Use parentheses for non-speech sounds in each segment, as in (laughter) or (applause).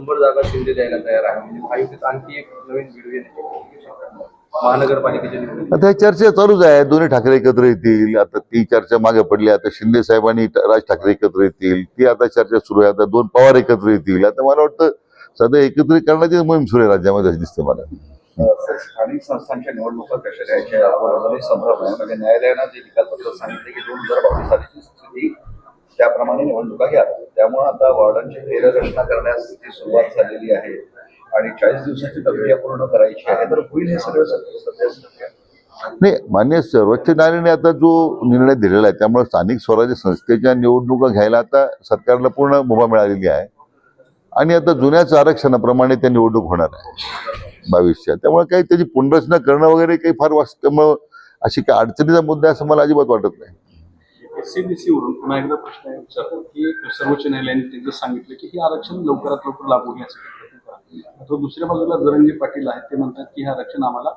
शंभर जागा शिंदे द्यायला तयार आहे. म्हणजे महायुतीत आणखी एक नवीन येण्याची महानगरपालिकेच्या निवडणूक आता हे चर्चा चालूच आहे. दोन्ही ठाकरे एकत्र येतील. आता ती चर्चा मागे पडली. आता शिंदे साहेब आणि राज ठाकरे एकत्र येतील. ती आता चर्चा सुरू आहे. आता दोन पवार एकत्र येतील. आता मला वाटतं सध्या एकत्रीकरणाची मोहीम सुरू आहे राज्यामध्ये असं दिसतं मला. सर, स्थानिक संस्थांच्या निवडणुका कशा संदर्भात म्हणजे न्यायालयानं जे निकालपत्र सांगितले की दोन हजार बावीस सालीची स्थिती त्याप्रमाणे निवडणुका घ्या. त्यामुळे आता वॉर्डांची फेररचना करण्यास ती सुरुवात झालेली आहे. आणि चाळीस दिवसाची प्रक्रिया पूर्ण करायची आहे तर होईल हे सगळं सध्या नाही मान्य सर्वोच्च न्यायालयाने आता जो निर्णय दिलेला आहे त्यामुळे स्थानिक स्वराज्य संस्थेच्या निवडणुका घ्यायला आता सरकारला पूर्ण मुभा मिळालेली आहे. आणि आता जुन्याच आरक्षणाप्रमाणे त्या निवडणूक होणार आहे बावीसच्या त्यामुळे काही त्याची पुनर्रचना करणं वगैरे काही फार वास्तव अशी काही अडचणीचा मुद्दा असं मला अजिबात वाटत नाही. एससीबीसी वरून पुन्हा एकदा प्रश्न आहे विचारतो की सर्वोच्च न्यायालयाने त्यांचं सांगितलं की हे आरक्षण लवकरात लवकर लागू होण्यासाठी प्रयत्न करा. अथवा दुसऱ्या बाजूला जरंगी पाटील आहेत ते म्हणतात की हे आरक्षण आम्हाला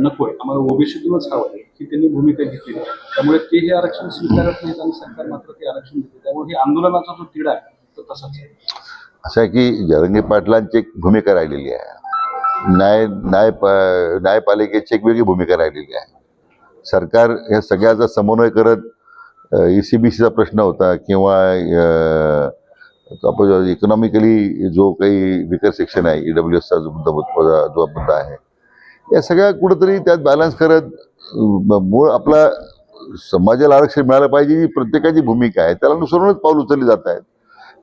नकोय आम्हाला ओबीसीतूनच हवं आहे ही त्यांनी भूमिका घेतली त्यामुळे ते हे आरक्षण स्वीकारत नाहीत आणि सरकार मात्र ते आरक्षण देते. त्यामुळे हे आंदोलनाचा जो तिढा आहे तो तसाच आहे. असं आहे की जरंगी पाटलांची एक भूमिका राहिलेली आहे. न्याय न्याय न्यायपालिकेची एक वेगळी भूमिका राहिलेली आहे. सरकार या सगळ्याचा समन्वय करत ई सी बी सीचा प्रश्न होता किंवा आपण इकॉनॉमिकली जो काही विकर सेक्शन आहे ई डब्ल्यू एसचा जो मुद्दा जो मुद्दा आहे या सगळ्या कुठंतरी त्यात बॅलन्स करत मूळ आपला समाजाला आरक्षण मिळालं पाहिजे ही प्रत्येकाची भूमिका आहे. त्याला अनुसरूनच पाऊल उचलली जात आहेत.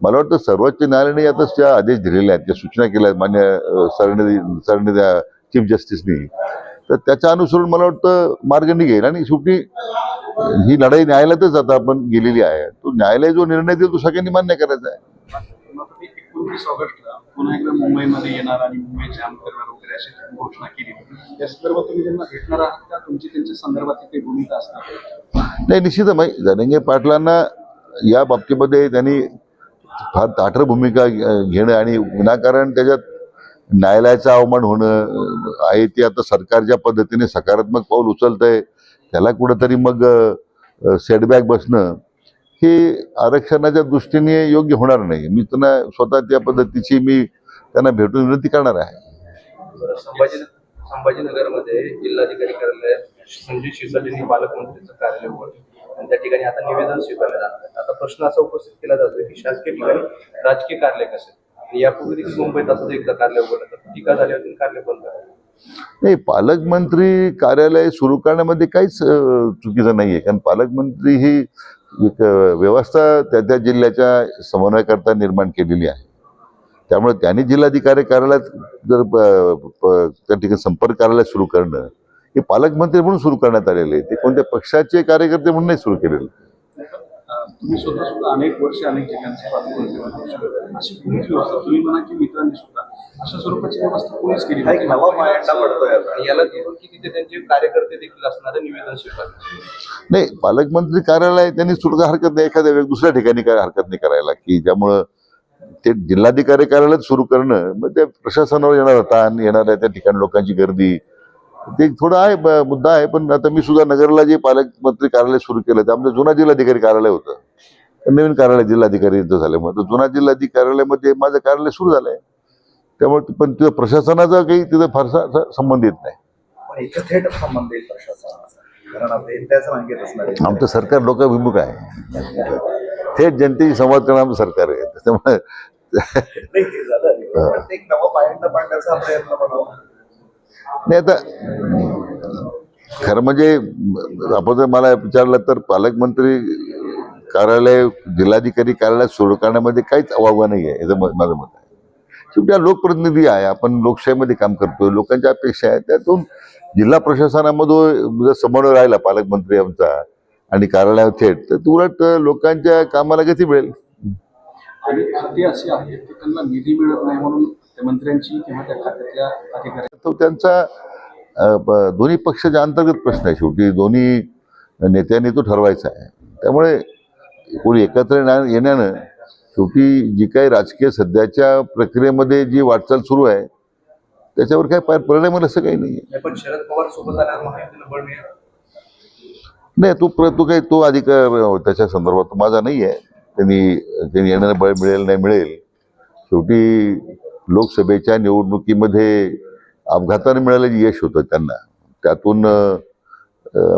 मला वाटतं सर्वोच्च न्यायालयाने आता ज्या आदेश दिलेले आहेत त्या सूचना केल्या आहेत मान्य अ, सरन्याधी चीफ जस्टिसनी तर त्याच्या अनुसरून मला वाटतं मार्ग निघेल. आणि शेवटी ही लढाई न्यायालयातच आता आपण गेलेली आहे. तो न्यायालय जो निर्णय देईल तो सगळ्यांनी मान्य करायचा आहे. एकोणतीस ऑगस्टला पुन्हा एकदा मुंबईमध्ये येणार आणि मुंबई जाम करणार वगैरे अशी घोषणा केली संदर्भात तुम्ही त्यांना भेटणार आहात का तुमची त्यांच्या संदर्भात काही भूमिका असणार नाही निश्चित माहिती. धनंजय पाटलांना या बाबतीमध्ये त्यांनी फार ताठर भूमिका घेणं आणि विनाकारण त्याच्यात न्यायालयाचं अवमान होणं आहे ते आता सरकार ज्या पद्धतीने सकारात्मक पाऊल उचलत आहे त्याला कुठंतरी मग सेटबॅक बसणं हे आरक्षणाच्या दृष्टीने योग्य होणार नाही. मी त्यांना स्वतः त्या पद्धतीची मी त्यांना भेटून विनंती करणार आहे. संभाजीनगरमध्ये जिल्हाधिकारी कार्यालय संजय शिरसाट पालकमंत्रीचं कार्यालय उघडलं आणि त्या ठिकाणी आता निवेदन स्वीकारलं जाणार आहे आता प्रश्न असा उपस्थित केला जातोय की शासकीय ठिकाणी राजकीय कार्यालय कसं? यापूर्वी देखील मुंबईत असंच एकदा कार्यालय उघडलं तर टीका झाली होती? कार्यालय बंद नाही पालकमंत्री कार्यालय सुरू करण्यामध्ये काहीच चुकीचं नाही आहे कारण पालकमंत्री ही एक व्यवस्था त्या त्या जिल्ह्याच्या समन्वयकर्ता निर्माण केलेली आहे. त्यामुळे त्यांनी जिल्हाधिकारी कार्यालयात जर त्या ठिकाणी संपर्क कार्यालय सुरू करणं हे पालकमंत्री म्हणून सुरू करण्यात आलेले आहे. ते कोणत्या पक्षाचे कार्यकर्ते म्हणून नाही सुरू केलेलं. तुम्ही स्वतः सुद्धा अनेक वर्ष अनेक पालकमंत्री होते. अशी कोणीच व्यवस्था तुम्ही म्हणा की मित्रांनी सुद्धा अशा स्वरूपाची व्यवस्था कोणीच केली हा एक नवा पायंडा पडतोय. आणि याला धरून की तिथे त्यांचे कार्यकर्ते देखील असणारे निवेदन स्वीकारलं. नाही पालकमंत्री कार्यालय त्यांनी करायला हरकत नाही. एखाद्या वेग दुसऱ्या ठिकाणी काय हरकत नाही करायला. की ज्यामुळं ते जिल्हाधिकारी कार्यालयात सुरू करणं मग त्या प्रशासनावर येणार ताण येणार आहे त्या ठिकाणी लोकांची गर्दी. ते एक थोडं आहे ब- मुद्दा आहे पण आता मी सुद्धा नगरला जे पालकमंत्री कार्यालय सुरू केलं ते आमचं जुना जिल्हाधिकारी कार्यालय होतं. नवीन कार्यालय जिल्हाधिकारीचं झाल्यामुळे. तर जुना जिल्हाधिकारी कार्यालयामध्ये माझं कार्यालय सुरू झालंय. त्यामुळे पण तिथं प्रशासनाचा काही तिथं फारसा संबंध येत नाही. थेट संबंध येईल प्रशासनाचा. आमचं सरकार लोकाभिमुख आहे. थेट जनतेशी संवाद करणं आमचं सरकार आहे. त्याच्यामुळे नाही, झालं. पण ते एक नवा पायंडा पाडण्याचा प्रयत्न बनावा नाही आता खरं म्हणजे आपण जर मला विचारलं तर पालकमंत्री कार्यालय जिल्हाधिकारी कार्यालय सुरू करण्यामध्ये काहीच अवावं नाही आहे याचं माझं मत आहे. शेवटी लोकप्रतिनिधी आहे आपण लोकशाहीमध्ये काम करतोय लोकांच्या अपेक्षा आहेत त्यातून जिल्हा प्रशासनामधून जर समन्वय राहिला पालकमंत्री आमचा आणि कार्यालयावर थेट तर उलट लोकांच्या कामाला गती मिळेल. आणि अगदी असे आहेत की त्यांना निधी मिळत नाही म्हणून त्या मंत्र्यांची किंवा त्या खात्यातल्या अधिकाऱ्यांची. तो त्यांचा दोन्ही पक्षाच्या अंतर्गत प्रश्न आहे शेवटी दोन्ही नेत्यांनी तो ठरवायचा आहे. त्यामुळे कोणी एकत्र येण्या- येण्यानं शेवटी जी काही राजकीय सध्याच्या प्रक्रियेमध्ये जी वाटचाल सुरू आहे त्याच्यावर काय परिणाम होईल असं काही नाही आहे पण शरद पवार सोबत नाही तो प्र तो काही तो अधिकार त्याच्या संदर्भात माझा नाही आहे त्यांनी त्यांनी येणारं बळ मिळेल नाही मिळेल. शेवटी लोकसभेच्या निवडणुकीमध्ये अपघाताने मिळालेलं यश होतं त्यांना. त्यातून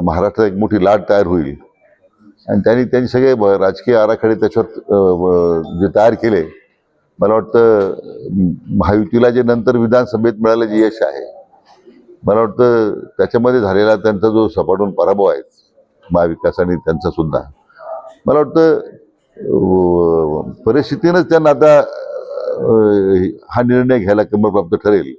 महाराष्ट्रात एक मोठी लाट तयार होईल. आणि त्यांनी त्यांनी सगळे ब- राजकीय आराखडे त्याच्यावर जे तयार केले मला वाटतं महायुतीला जे नंतर विधानसभेत मिळालं जे यश आहे मला वाटतं त्याच्यामध्ये झालेला त्यांचा जो सपाटून पराभव आहे महाविकास आणि त्यांचा सुद्धा. मला वाटतं परिस्थितीनंच त्यांना आता हा निर्णय घ्यायला क्रमप्राप्त ठरेल.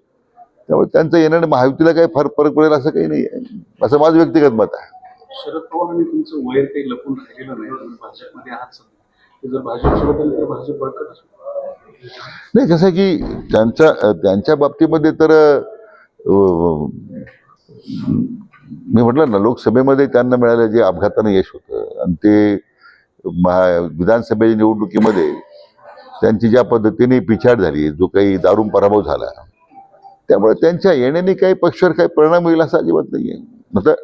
त्यामुळे त्यांचं येण्याने महायुतीला काही फार फरक पडेल असं काही नाही आहे असं माझं व्यक्तिगत मत आहे. शरद पवारांनी तुमचं वैर काही लपून राहिलेलं नाही. तुम्ही भाजपमध्ये आहात सध्या. ते जर आले तर भाजप बळकटच होईल. नाही कसं आहे की त्यांच्या त्यांच्या बाबतीमध्ये तर मी म्हटलं ना लोकसभेमध्ये त्यांना मिळालं जे अपघाताने यश होतं. आणि ते महा विधानसभेच्या निवडणुकीमध्ये त्यांची ज्या पद्धतीने पिछाड झाली जो काही दारुण पराभव झाला त्यामुळे त्यांच्या येण्याने काही पक्षावर काही परिणाम होईल असा अजिबात नाही आहे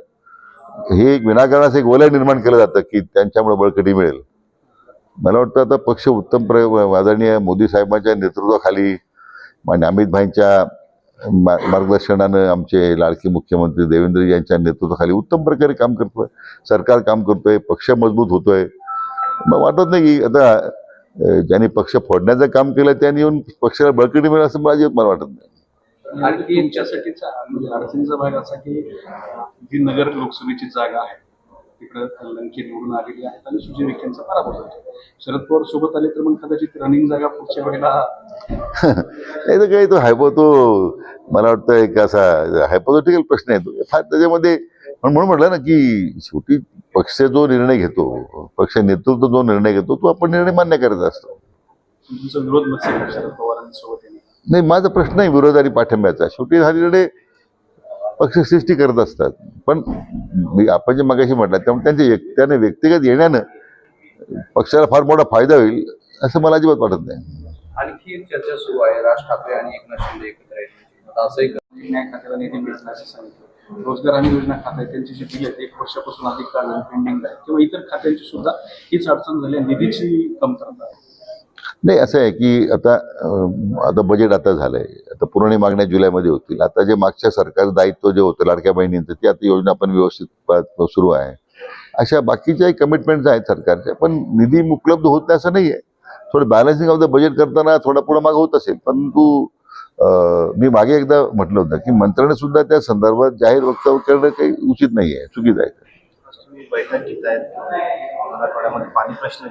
हे एक विनाकारणाचं एक वलय निर्माण केलं जातं की त्यांच्यामुळे बळकटी मिळेल. मला वाटतं आता पक्ष उत्तम प्र आदरणीय मोदी साहेबांच्या नेतृत्वाखाली मान्य अमित भाईंच्या मा- मार्गदर्शनानं आमचे लाडके मुख्यमंत्री देवेंद्र यांच्या नेतृत्वाखाली उत्तम प्रकारे काम करतोय. सरकार काम करतोय पक्ष मजबूत होतोय. मग वाटत नाही की आता ज्यांनी पक्ष फोडण्याचं काम केलं त्यांनी येऊन पक्षाला बळकटी मिळेल असं मला अजिबात मला वाटत नाही. आणखी म्हणजे अडचणीचा भाग असा की जी नगर लोकसभेची जागा आहे तिकडं लंके निवडून आलेली आहेत आणि सुजय विखेंचा पराभव झाला. शरद पवार सोबत आले तर मग कदाचित रनिंग जागा पुढच्या वेळेला (laughs) नाही तर काही तो हायपो तो मला वाटतं एक असा हायपोथेटिकल प्रश्न आहे. तो फार त्याच्यामध्ये पण म्हणून म्हटलं ना की शेवटी पक्ष जो निर्णय घेतो पक्ष नेतृत्व जो निर्णय घेतो तो आपण निर्णय मान्य करायचा असतो. नाही माझा प्रश्न आहे विरोध आणि पाठिंब्याचा शेवटी हा निर्णय पक्ष सृष्टी करत असतात. पण आपण जे मगाशी म्हटलं त्यामुळे त्यांच्या त्याने व्यक्तिगत येण्यानं पक्षाला फार मोठा फायदा होईल असं मला अजिबात वाटत नाही. आणखी एक चर्चा सुरू आहे. राज ठाकरे आणि एकनाथ शिंदे एकत्र आहेत. आता रोजगार हमी योजना खात आहे त्यांची जी बिल आहेत एक वर्षापासून अधिक काळ पेंडिंग आहे. किंवा इतर खात्यांची सुद्धा हीच अडचण झाली निधीची कमतरता आहे. नाही असं आहे की आता आता बजेट आता झालंय. आता पुरवणी मागण्या जुलैमध्ये होतील. आता जे मागच्या सरकारचं दायित्व जे होतं लाडक्या बहिणींचं ते आता योजना पण व्यवस्थित सुरू आहे. अशा बाकीच्याही कमिटमेंट्स आहेत सरकारच्या पण निधी उपलब्ध होत नाही असं नाही आहे थोडं बॅलन्सिंग ऑफ द बजेट करताना थोडा पुढं माग होत असेल परंतु अं, मी मागे एकदा म्हटलं होतं की मंत्र्याने सुद्धा त्या संदर्भात जाहीर वक्तव्य करणं काही उचित नाही आहे. चुकीचं आहे पाणी प्रश्न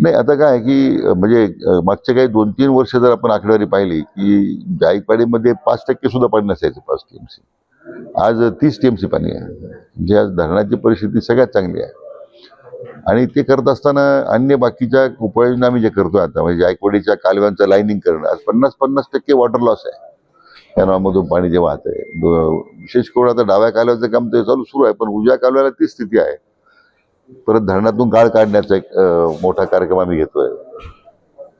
नाही आता काय की म्हणजे अं, मागच्या काही दोन तीन वर्ष जर आपण आकडेवारी पाहिली की जायकवाडीमध्ये पाच टक्के सुद्धा पाणी नसायचं पाच टीएमसी. आज तीस टीएमसी पाणी आहे. जे आज धरणाची परिस्थिती सगळ्यात चांगली आहे. आणि ते करत असताना अन्य बाकीच्या उपाययोजना आम्ही जे करतो आता म्हणजे जायकवाडीच्या कालव्यांचं लाईनिंग करणं आज पन्नास पन्नास टक्के वॉटर लॉस आहे. कॅनॉलमधून पाणी जे वाहत आहे. विशेष करून आता डाव्या कालव्याचं काम ते चालू सुरू आहे पण उजव्या कालव्याला ती स्थिती आहे. परत धरणातून गाळ काढण्याचा एक मोठा कार्यक्रम आम्ही घेतोय.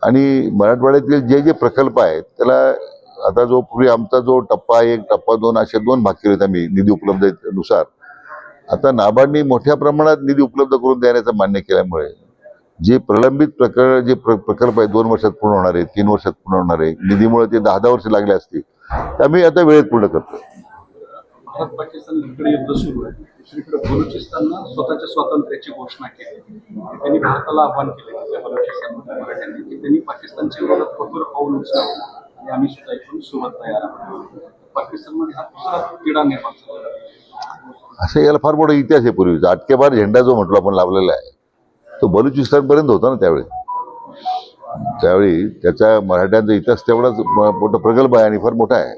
आणि मराठवाड्यातील जे जे प्रकल्प आहेत त्याला आता जो पूर्वी आमचा जो टप्पा एक टप्पा दोन असे दोन भाग केलेत आम्ही निधी उपलब्धतेनुसार. आता नाबार्डने मोठ्या प्रमाणात निधी उपलब्ध करून देण्याचं मान्य केल्यामुळे जे प्रलंबित प्रकल्प जे प्र- प्रकल्प आहे दोन वर्षात पूर्ण होणार आहे तीन वर्षात पूर्ण होणार आहे निधीमुळे ते दहा दहा वर्ष लागले असतील ते आम्ही आता वेळेत पूर्ण करतो भारत पाकिस्तान इकडे युद्ध सुरू आहे. दुसरीकडे बलुचिस्ताननं स्वतःच्या स्वातंत्र्याची घोषणा केली. त्यांनी भारताला आव्हान केले मराठ्यांनी की त्यांनी पाकिस्तानच्या विरोधात कठोर पाऊल उचलावं आणि आम्ही सुद्धा इथून तयार आहोत. पाकिस्तानमध्ये हा दुसरा तिढा निर्माण झाला. असं याला फार मोठा इतिहास आहे पूर्वीचा अटकेबार झेंडा जो म्हटलो आपण लावलेला आहे तो बलुचिस्तानपर्यंत होता ना त्यावेळी. त्यावेळी त्याचा मराठ्यांचा इतिहास तेवढाच मोठा प्रगल्भ आहे आणि फार मोठा आहे.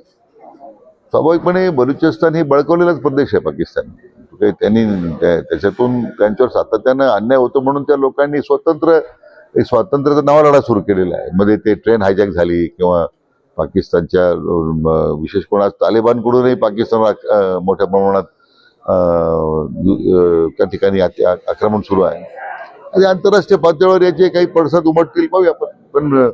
स्वाभाविकपणे बलुचिस्तान हे बळकवलेलाच प्रदेश आहे पाकिस्तान. त्यांनी त्याच्यातून त्यांच्यावर सातत्यानं अन्याय होतो म्हणून त्या लोकांनी स्वतंत्र स्वातंत्र्याचा नावा लढा सुरू केलेला आहे. मध्ये ते ट्रेन हायजॅक झाली किंवा पाकिस्तानच्या विशेष कोणा तालिबानकडूनही पाकिस्तानवर मोठ्या प्रमाणात त्या ठिकाणी आक्रमण सुरू आहे. आणि आंतरराष्ट्रीय पातळीवर याचे काही पडसाद उमटतील पाहूया आपण. पण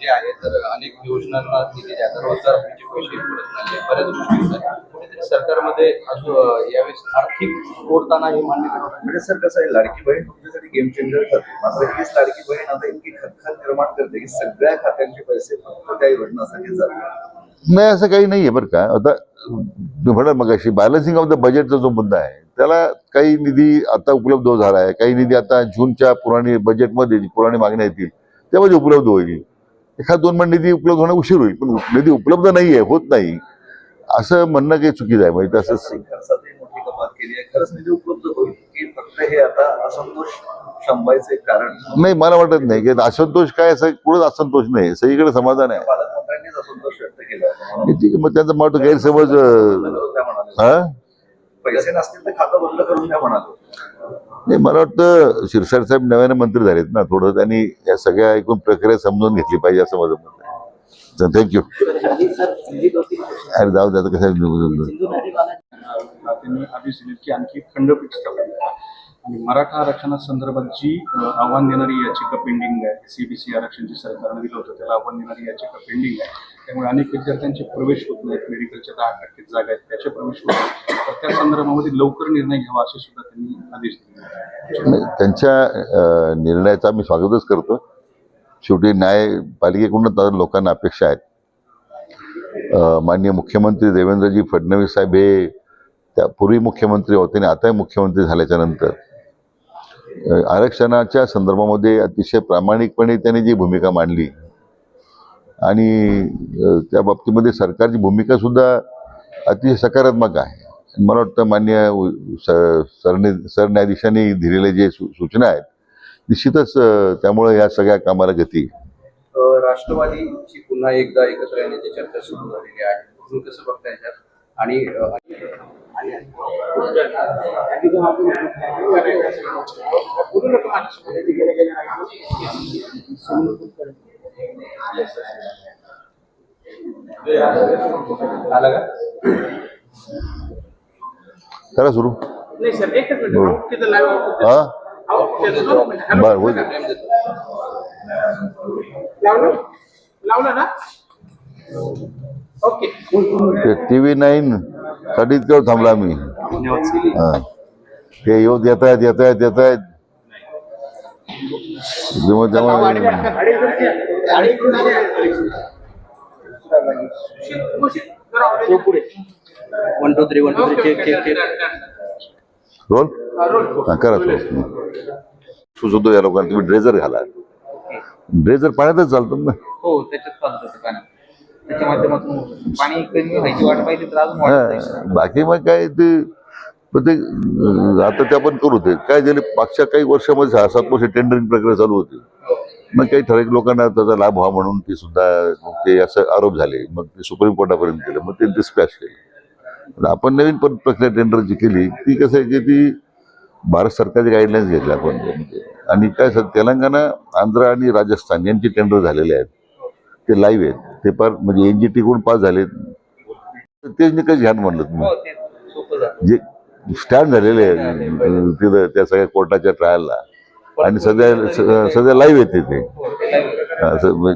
जे आहे तर अनेक योजनांना निधी द्या. तर रोजगार हमीचे पैसे पुरत नाही बऱ्याच गोष्टी आहेत. कुठेतरी सरकारमध्ये यावेळेस आर्थिक हे मान्य. म्हणजे सर कसं आहे लाडकी बहीण तुमच्यासाठी गेम चेंजर ठरते मात्र हीच लाडकी बहीण आता इतकी खतखत निर्माण करते की सगळ्या खात्यांचे पैसे फक्त त्या योजनासाठी जातात. नाही असं काही नाहीये बरं का. आता म्हणा मग अशी बॅलन्सिंग ऑफ द बजेटचा जो मुद्दा आहे त्याला काही निधी आता उपलब्ध झाला आहे. काही निधी आता जूनच्या पुराणी बजेटमध्ये जी पुराणी मागण्या येतील त्यामध्ये उपलब्ध होईल. एखाद दोन महिने निधी उपलब्ध होणं उशीर होईल पण निधी उपलब्ध नाहीये होत नाही. असं म्हणणं काही चुकीचं आहे म्हणजे तसं खर्चातही मोठी कपात केली आहे. खरंच निधी उपलब्ध होईल की फक्त हे आता असंतोष शंभायचं एक कारण? नाही मला वाटत नाही. की असंतोष काय असं कुठंच असंतोष नाही. सगळीकडे समाधान आहे पालकमंत्र्यांनीच असंतोष व्यक्त केला हे ठीक आहे, मग त्यांचा वाटतं गैरसमज अं, त्या म्हणाले हा? पैसे नसतील तर खातं बंद करून द्या म्हणाले. नाही मला वाटतं शिरसाट साहेब नव्याने मंत्री झालेत ना थोडं त्यांनी या सगळ्या एकूण प्रक्रिया समजून घेतली पाहिजे असं माझं मत आहे. थँक्यू अरे जाऊ द्या कसं आणखी खंडपीठ. आणि मराठा आरक्षणासंदर्भात जी अ, आव्हान देणारी याचिका पेंडिंग आहे सीबीसी आरक्षण जे सरकारने दिलं होतं त्याला आव्हान देणारी याचिका पेंडिंग आहे. त्यामुळे अनेक विद्यार्थ्यांचे प्रवेश होत नाहीत मेडिकलच्या दहा टक्के जागा आहेत त्याचे प्रवेश होत नाहीत. तर त्या संदर्भामध्ये लवकर निर्णय घ्यावा असे सुद्धा त्यांनी आदेश दिले. त्यांच्या निर्णयाचा मी स्वागतच करतो. शेवटी न्यायपालिकेकडून लोकांना अपेक्षा आहेत. माननीय मुख्यमंत्री देवेंद्रजी फडणवीस साहेब हे त्या पूर्वी मुख्यमंत्री होते आणि आताही मुख्यमंत्री झाल्याच्यानंतर. आरक्षणाच्या संदर्भामध्ये अतिशय प्रामाणिकपणे त्यांनी जी भूमिका मांडली आणि त्या बाबतीमध्ये सरकारची भूमिका सुद्धा अतिशय सकारात्मक आहे. मला वाटतं मान्य स- सरने सरन्यायाधीशांनी दिलेले जे सू- सूचना आहेत निश्चितच त्यामुळे या सगळ्या कामाला गती राष्ट्रवादीची पुन्हा एकदा एकत्र येण्याची चर्चा सुरू झालेली आहे. तुम्ही कसं बघता याच्यात? आणि करा सुरू। नाही सर एकच मिनिट हो. आउट तिथं लाईव्ह हा? मिनिट. हॅलो. बरं होईल लावलं लावलं ना? ओके। ते टी व्ही नाईन साठी इतक्यावर थांबला आम्ही हा ते येऊ येत आहेत येत आहेत येत आहेत त्यामुळे त्यामुळे पुढे one two three one two three check check check roll करा सुरू सुचवतो या लोकांना तुम्ही ड्रेझर घाला. ड्रेझर पाण्यातच चालतात ना. हो त्याच्यात चालत त्याच्या माध्यमातून पाणी कमी व्हायची वाट पाहिली तर. हा, बाकी मग काय ते पण ते आता ते आपण करू ते. काय झाले मागच्या काही वर्षामध्ये सहा सात वर्ष टेंडरिंग प्रक्रिया चालू होती. मग काही ठराविक लोकांना त्याचा लाभ व्हा म्हणून ते सुद्धा ते असं आरोप झाले. मग ते सुप्रीम कोर्टापर्यंत केलं मग ते स्पॅश केलं. आपण नवीन पण प्रक्रिया टेंडरची केली ती कसं आहे की ती भारत सरकारचे गाईडलाईन्स घेतले आपण. म्हणजे आणि काय सर तेलंगणा आंध्र आणि राजस्थान यांचे टेंडर झालेले आहेत. ते लाईव्ह आहेत. ते पार म्हणजे एन जी टीकडून पास झालेत. तेच निकष घ्या म्हणलं तुम्ही. जे स्टँड झालेले आहे तिथं त्या सगळ्या कोर्टाच्या ट्रायलला आणि सध्या सध्या लाईव्ह येते ते. असं